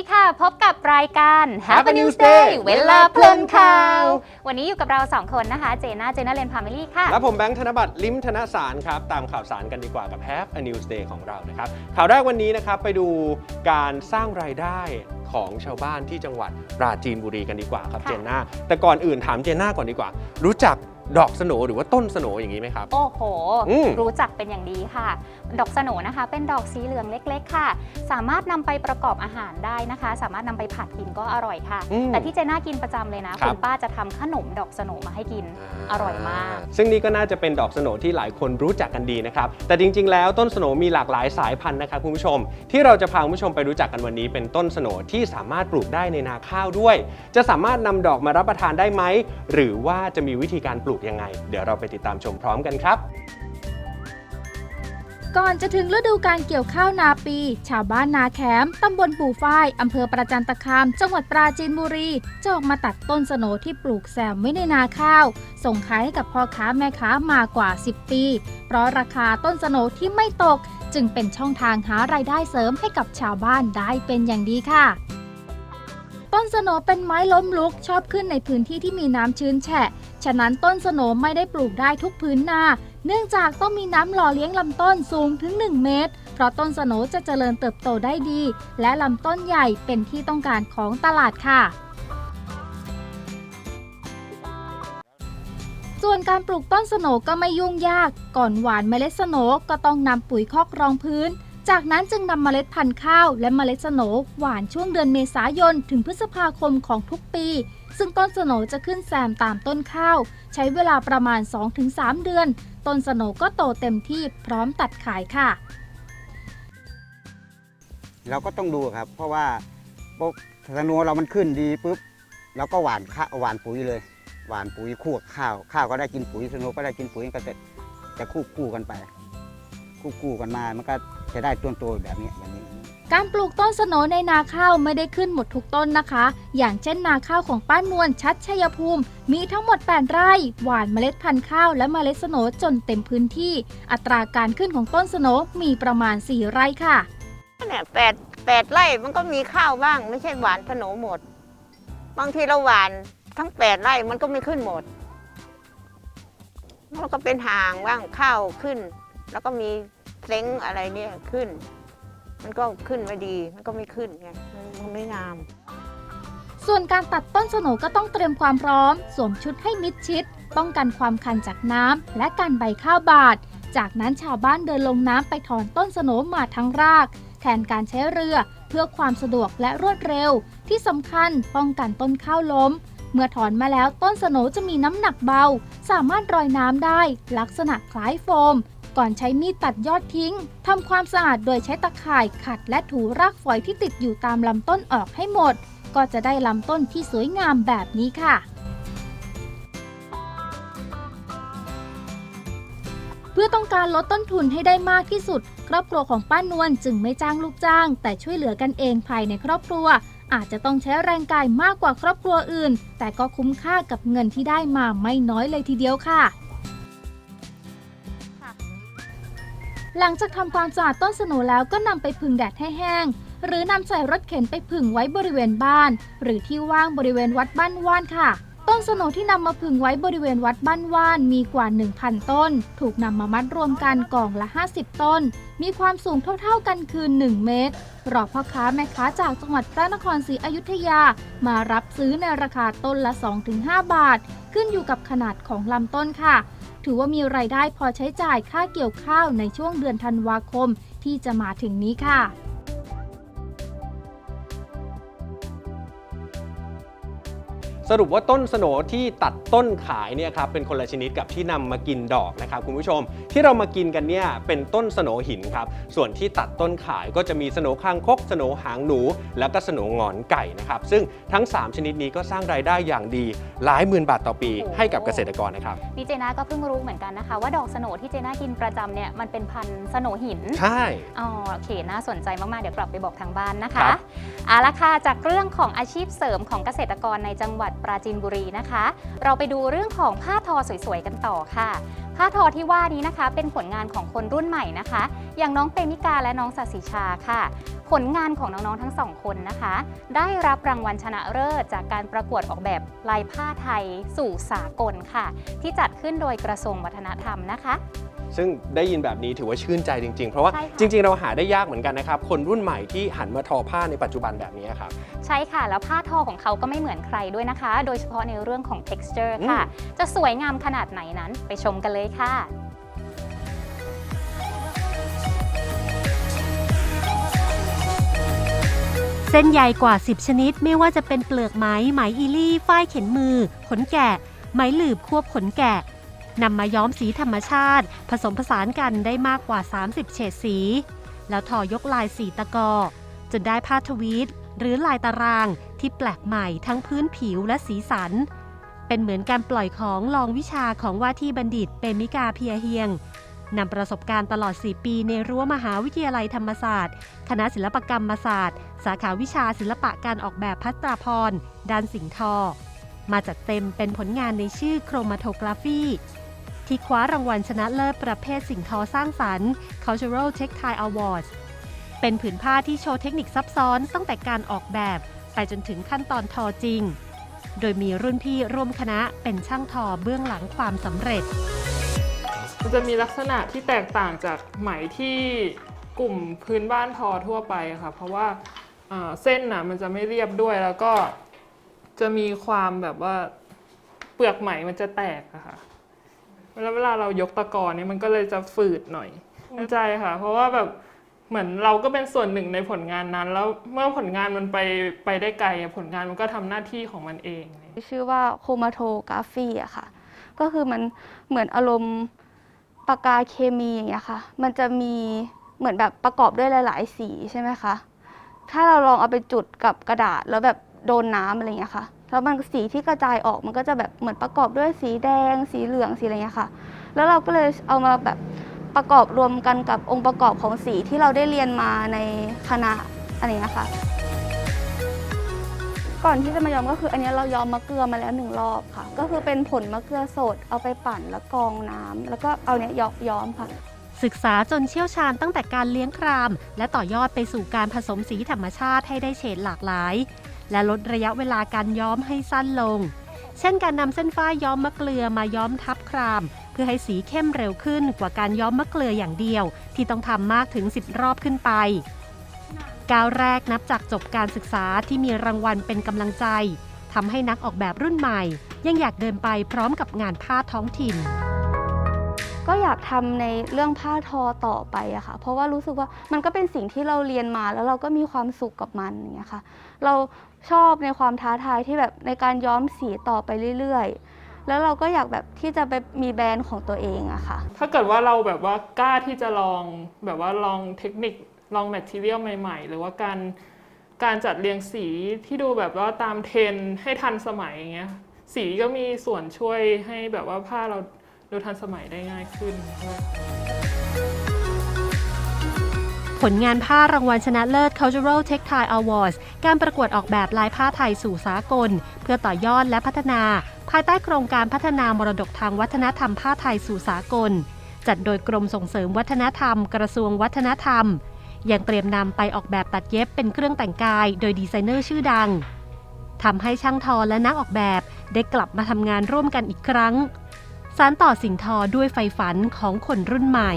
ดีค่ะ พบกับรายการ Happy Happy News News Day Day เวลาเพลินข่าว วันนี้อยู่กับเราสองคนนะคะ เจน่า เจน่าเลนพามิลี่ค่ะ และผมแบงค์ธนบัตรลิมธนสารครับ ตามข่าวสารกันดีกว่ากับ Have a News Day ของเรานะครับ ข่าวแรกวันนี้นะครับ ไปดูการสร้างรายได้ของชาวบ้านที่จังหวัดปราจีนบุรีกันดีกว่าครับค่ะเจนน่า แต่ก่อนอื่นถามเจนน่าก่อนดีกว่า รู้จักดอกสโหนหรือว่าต้นสโหนอย่างนี้ไหมครับ โอ้โหอืมรู้จักเป็นอย่างดีค่ะ ดอกสโหนนะคะ เป็นดอกสีเหลืองเล็ก ๆ ค่ะ สามารถนำไปประกอบอาหารได้นะคะ สามารถนำไปผัดกินก็อร่อยค่ะ อืมแต่ที่เจน่ากินประจำเลยนะครัคุบ ณป้าจะทำขนมดอกสโหนมาให้กินอร่อยมาก ซึ่งนี่ก็น่าจะเป็นดอกสโหนที่หลายคนรู้จักกันดีนะครับ แต่จริง ๆ แล้วต้นสโหนมีหลากหลายสายพันธุ์นะครับคุณผู้ชม ที่เราจะพาคุณผู้ชมไปรู้จักกันวันนี้ เป็นต้นสโหนที่สามารถปลูกได้ในนาข้าวด้วย จะสามารถนำดอกมารับประทานได้ไหม หรือว่าจะมีวิธีการปลูกยังไง เดี๋ยวเราไปติดตามชมพร้อมกันครับ ก่อนจะถึงฤดูการเกี่ยวข้าวนาปี ชาวบ้านนาแคมตำบลปู่ฝ้าย อำเภอประจันตคาม จังหวัดปราจีนบุรีจะออกมาตัดต้นสโนที่ปลูกแซมไว้ในนาข้าว ส่งขายให้กับพ่อค้าแม่ค้ามากว่า 10 ปี เพราะราคาต้นสโนที่ไม่ตก จึงเป็นช่องทางหารายได้เสริมให้กับชาวบ้านได้เป็นอย่างดีค่ะต้นสโนเป็นไม้ล้มลุกชอบขึ้นในพื้นที่ที่มีน้ำชื้นแฉะ ฉะนั้นต้นสโนไม่ได้ปลูกได้ทุกพื้นนา เนื่องจากต้องมีน้ำหล่อเลี้ยงลำต้นสูงถึง 1 เมตร เพราะต้นสโนจะเจริญเติบโตได้ดี และลำต้นใหญ่เป็นที่ต้องการของตลาดค่ะส่วนการปลูกต้นสโนก็ไม่ยุ่งยาก ก่อนหว่านเมล็ดสโนก็ต้องนำปุ๋ยคอกรองพื้น จากนั้นจึงนำเมล็ดพันธุ์ข้าวและเมล็ดสโหนหวานช่วงเดือนเมษายนถึงพฤษภาคมของทุกปี ซึ่งต้นสโหนจะขึ้นแซมตามต้นข้าว ใช้เวลาประมาณ 2-3 เดือน ต้นสโหนก็โตเต็มที่พร้อมตัดขายค่ะ เราก็ต้องดูครับ เพราะว่าพวกธนูเรามันขึ้นดีปุ๊บเราก็หว่านข้าหว่านปุ๋ยเลย หว่านปุ๋ยคู่กับข้าว ข้าวก็ได้กินปุ๋ยธนูก็ได้กินปุ๋ยก็จะจะคู่คู่กันไป คู่คู่กันมา มันก็จะได้ต้นโตแบบนี้อย่างนี้ การปลูกต้นสโหนในนาข้าวไม่ได้ขึ้นหมดทุกต้นนะคะ อย่างเช่นนาข้าวของป้านวลชัดชัยภูมิ มีทั้งหมด 8 ไร่ หว่านเมล็ดพันธุ์ข้าวและเมล็ดสโหนจนเต็มพื้นที่ อัตราการขึ้นของต้นสโหนมีประมาณ 4 ไร่ค่ะเนี่ยแปดแปดไร่มันก็มีข้าวบ้าง ไม่ใช่หวานขนมหมด บางทีเราหวานทั้งแปดไร่มันก็ไม่ขึ้นหมดมันก็เป็นห่างบ้างข้าวขึ้น แล้วก็มีเซ้งอะไรเนี่ยขึ้น มันก็ขึ้นไม่ดี มันก็ไม่ขึ้นไงมันมันไม่งาม ส่วนการตัดต้นสโหนก็ต้องเตรียมความพร้อม สวมชุดให้มิดชิด ป้องกันความคันจากน้ำและการใบข้าวบาด จากนั้นชาวบ้านเดินลงน้ำไปถอนต้นสโหนมาทั้งราก แทนการใช้เรือเพื่อความสะดวกและรวดเร็ว ที่สำคัญป้องกันต้นข้าวล้ม เมื่อถอนมาแล้วต้นสโหนจะมีน้ำหนักเบา สามารถรอยน้ำได้ ลักษณะคล้ายโฟม ก่อนใช้มีดตัดยอดทิ้งทำความสะอาดโดยใช้ตะข่ายขัดและถูรากฝอยที่ติดอยู่ตามลำต้นออกให้หมด ก็จะได้ลำต้นที่สวยงามแบบนี้ค่ะ เพื่อต้องการลดต้นทุนให้ได้มากที่สุด ครอบครัวของป้านวลจึงไม่จ้างลูกจ้าง แต่ช่วยเหลือกันเองภายในครอบครัว อาจจะต้องใช้แรงกายมากกว่าครอบครัวอื่น แต่ก็คุ้มค่ากับเงินที่ได้มาไม่น้อยเลยทีเดียวค่ะ หลังจากทำความสะอาดต้นสโหนแล้วก็นำไปผึ่งแดดให้แห้ง หรือนำใส่รถเข็นไปผึ่งไว้บริเวณบ้าน หรือที่ว่างบริเวณวัดบ้านว่านค่ะ ต้นสโหนที่นำมาผึ่งไว้บริเวณวัดบ้านว่านมีกว่า 1,000 ต้น ถูกนำมามัดรวมกันกล่องละ 50 ต้น มีความสูงเท่าๆกันคือ 1 เมตรรอพ่อค้าแม่ค้าจากจังหวัดพระนครศรีอยุธยา มารับซื้อในราคาต้นละ 2-5 บาท ขึ้นอยู่กับขนาดของลำต้นค่ะ ถือว่ามีรายได้พอใช้จ่ายค่าเกี่ยวข้าวในช่วงเดือนธันวาคมที่จะมาถึงนี้ค่ะ สรุปว่าต้นสโหนที่ตัดต้นขายเนี่ยครับเป็นคนละชนิดกับที่นำมากินดอกนะครับคุณผู้ชม ที่เรามากินกันเนี่ยเป็นต้นสโหนหินครับส่วนที่ตัดต้นขายก็จะมีสโหนคางคกสโหนหางหนู แล้วก็สโหนหงอนไก่นะครับซึ่งทั้ง 3 ชนิดนี้ก็สร้างรายได้อย่างดีหลายหมื่นบาทต่อปีโอ้โหให้กับเกษตรกรนะครับนี่เจน่าก็เพิ่งรู้เหมือนกันนะคะ ว่าดอกสโหนที่เจน่ากินประจำเนี่ยมันเป็นพันธุ์สโหนหินใช่อ๋อโอเคน่าสนใจมากๆเดี๋ยวกลับไปบอกทางบ้านนะครัคะบเอาละค่ะจากเรื่องของอาชีพเสริมของเกษตรกรในจังหวัดปราจีนบุรีนะคะ เราไปดูเรื่องของผ้าทอสวยๆกันต่อค่ะ ผ้าทอที่ว่านี้นะคะ เป็นผลงานของคนรุ่นใหม่นะคะ อย่างน้องเปมิกาและน้องสัสิชาค่ะ ผลงานของน้องๆทั้งสองคนนะคะ ได้รับรางวัลชนะเลิศจากการประกวดออกแบบลายผ้าไทยสู่สากลค่ะ ที่จัดขึ้นโดยกระทรวงวัฒนธรรมนะคะ ซึ่งได้ยินแบบนี้ถือว่าชื่นใจจริง ๆ เพราะว่าใช่ค่ะ จริง ๆ เราหาได้ยากเหมือนกันนะครับ คนรุ่นใหม่ที่หันมาทอผ้าในปัจจุบันแบบนี้ครับ ใช่ค่ะ แล้วผ้าทอของเขาก็ไม่เหมือนใครด้วยนะคะ โดยเฉพาะในเรื่องของ texture ค่ะ จะสวยงามขนาดไหนนั้นไปชมกันเลยค่ะ เส้นใยกว่า 10 ชนิดไม่ว่าจะเป็นเปลือกไหม ไหมอีลี่ ฝ้ายเข็นมือ ขนแกะ ไหมหลืบควบขนแกะ นำมาย้อมสีธรรมชาติ ผสมผสานกันได้มากกว่า 30 เฉดสี แล้วทอยกลายสีตะกอจนได้ผ้าทวีตหรือลายตารางที่แปลกใหม่ทั้งพื้นผิวและสีสัน เป็นเหมือนการปล่อยของลองวิชาของว่าที่บัณฑิตเปมิกาเพียเฮียงนำประสบการณ์ตลอด 4 ปีในรั้วมหาวิทยาลัยธรรมศาสตร์ คณะศิลปกรรมศาสตร์ สาขาวิชาศิลปะการออกแบบพัตราพรด้านสิงห์ทอ มาจัดเต็มเป็นผลงานในชื่อโครมาโทกราฟี ที่คว้ารางวัลชนะเลิศประเภทสิ่งทอสร้างสรรค์ Cultural Textile Awards เป็นผืนผ้าที่โชว์เทคนิคซับซ้อนตั้งแต่การออกแบบ ไปจนถึงขั้นตอนทอจริง โดยมีรุ่นพี่ร่วมคณะเป็นช่างทอเบื้องหลังความสำเร็จ มันจะมีลักษณะที่แตกต่างจากไหมที่กลุ่มพื้นบ้านทอทั่วไปค่ะ เพราะว่าเอ่อเส้นน่ะมันจะไม่เรียบด้วยแล้วก็จะมีความแบบว่าเปลือกไหมมันจะแตกอะค่ะ แล้วเวลาเรายกตะกอนเนี่ยมันก็เลยจะฝืดหน่อยภูมิใจค่ะ เพราะว่าแบบเหมือนเราก็เป็นส่วนหนึ่งในผลงานนั้น แล้วเมื่อผลงานมันไปไปได้ไกลอะผลงานมันก็ทำหน้าที่ของมันเอง ชื่อว่าโคมาโทกราฟีอะค่ะ ก็คือมันเหมือนอารมณ์ปากกาเคมีอย่างเงี้ยค่ะ มันจะมีเหมือนแบบประกอบด้วยหลาย ๆ สีใช่ไหมคะ ถ้าเราลองเอาไปจุดกับกระดาษแล้วแบบโดนน้ำอะไรเงี้ยค่ะ แล้วมันสีที่กระจายออกมันก็จะแบบเหมือนประกอบด้วยสีแดง สีเหลืองสีอะไรเงี้ยค่ะ แล้วเราก็เลยเอามาแบบประกอบรวมกันกับองค์ประกอบของสีที่เราได้เรียนมาในคณะอะไรเงี้ยค่ะ ก่อนที่จะมาย้อมก็คืออันนี้เราย้อมมะเกลือมาแล้วหนึ่งรอบค่ะ ก็คือเป็นผลมะเกลือสดเอาไปปั่นแล้วกรองน้ำแล้วก็เอาเนี้ยยอมย้อมค่ะศึกษาจนเชี่ยวชาญตั้งแต่การเลี้ยงคราม และต่อยอดไปสู่การผสมสีธรรมชาติให้ได้เฉดหลากหลาย และลดระยะเวลาการย้อมให้สั้นลง เช่นการนำเส้นฝ้ายย้อมมะเกลือมาย้อมทับคราม เพื่อให้สีเข้มเร็วขึ้นกว่าการย้อมมะเกลืออย่างเดียว ที่ต้องทำมากถึง 10 รอบขึ้นไปก้าวแรกนับจากจบการศึกษาที่มีรางวัลเป็นกำลังใจทำให้นักออกแบบรุ่นใหม่ ยังอยากเดินไปพร้อมกับงานผ้าท้องถิ่น ก็อยากทำในเรื่องผ้าทอต่อไปอะค่ะ เพราะว่ารู้สึกว่ามันก็เป็นสิ่งที่เราเรียนมาแล้วเราก็มีความสุขกับมันอย่างเงี้ยค่ะ เราชอบในความท้าทายที่แบบในการย้อมสีต่อไปเรื่อยๆ แล้วเราก็อยากแบบที่จะไปมีแบรนด์ของตัวเองอะค่ะ ถ้าเกิดว่าเราแบบว่ากล้าที่จะลองแบบว่าลองเทคนิคลองแมทเทียลใหม่ ๆ หรือว่าการการจัดเรียงสีที่ดูแบบว่าตามเทรนให้ทันสมัยอย่างเงี้ยสีก็มีส่วนช่วยให้แบบว่าผ้าเรา ดูทันสมัยได้ง่ายขึ้น ผลงานผ้ารางวัลชนะเลิศ Cultural Textile Awards การประกวดออกแบบลายผ้าไทยสู่สากล เพื่อต่อยอดและพัฒนา ภายใต้โครงการพัฒนามรดกทางวัฒนธรรมผ้าไทยสู่สากล จัดโดยกรมส่งเสริมวัฒนธรรม กระทรวงวัฒนธรรม ยังเตรียมนำไปออกแบบตัดเย็บเป็นเครื่องแต่งกาย โดยดีไซเนอร์ชื่อดังทำให้ช่างทอและนักออกแบบได้กลับมาทำงานร่วมกันอีกครั้ง สานต่อสิ่งทอด้วยไฟฝันของคนรุ่นใหม่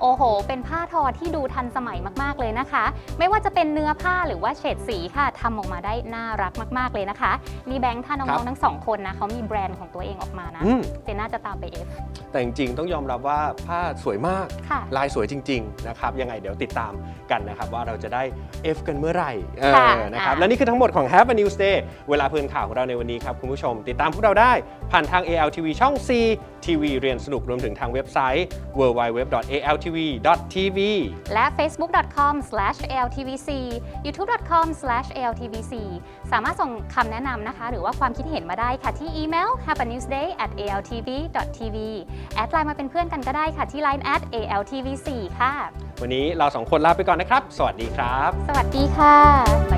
โอ้โห เป็นผ้าทอที่ดูทันสมัยมากๆเลยนะคะ ไม่ว่าจะเป็นเนื้อผ้าหรือว่าเฉดสีค่ะทำออกมาได้น่ารักมากๆเลยนะคะ นี่แบงค์ถ้าน้ครัองบๆทั้งสองคนนะเขามีแบรนด์ของตัวเองออกมานะอืม เจน่าจะตามไปเอฟ แต่จริงๆ ต้องยอมรับว่าผ้าสวยมาก ค่ะ ลายสวยจริง ๆ นะครับ ยังไงเดี๋ยวติดตามกันนะครับ ว่าเราจะได้ F กันเมื่อไหร่เออค่ะนะครับ อะ และนี่คือทั้งหมดของ Have a News Day เวลาเพลินข่าวของเราในวันนี้ครับ คุณผู้ชม ติดตามพวกเราได้ ผ่านทาง ALTV ช่อง C ทีวีเรียนสนุกรวมถึงทางเว็บไซต์ www.altv.tv และ facebook.com/altvc youtube.com/altvc สามารถส่งคำแนะนำนะคะ หรือว่าความคิดเห็นมาได้ค่ะที่อีเมล happernewsday@altv.tv แอดไลน์มาเป็นเพื่อนกันก็ได้ค่ะที่ line at altvc ค่ะ วันนี้เราสองคนลาไปก่อนนะครับ สวัสดีครับ สวัสดีค่ะบ๊ายบาย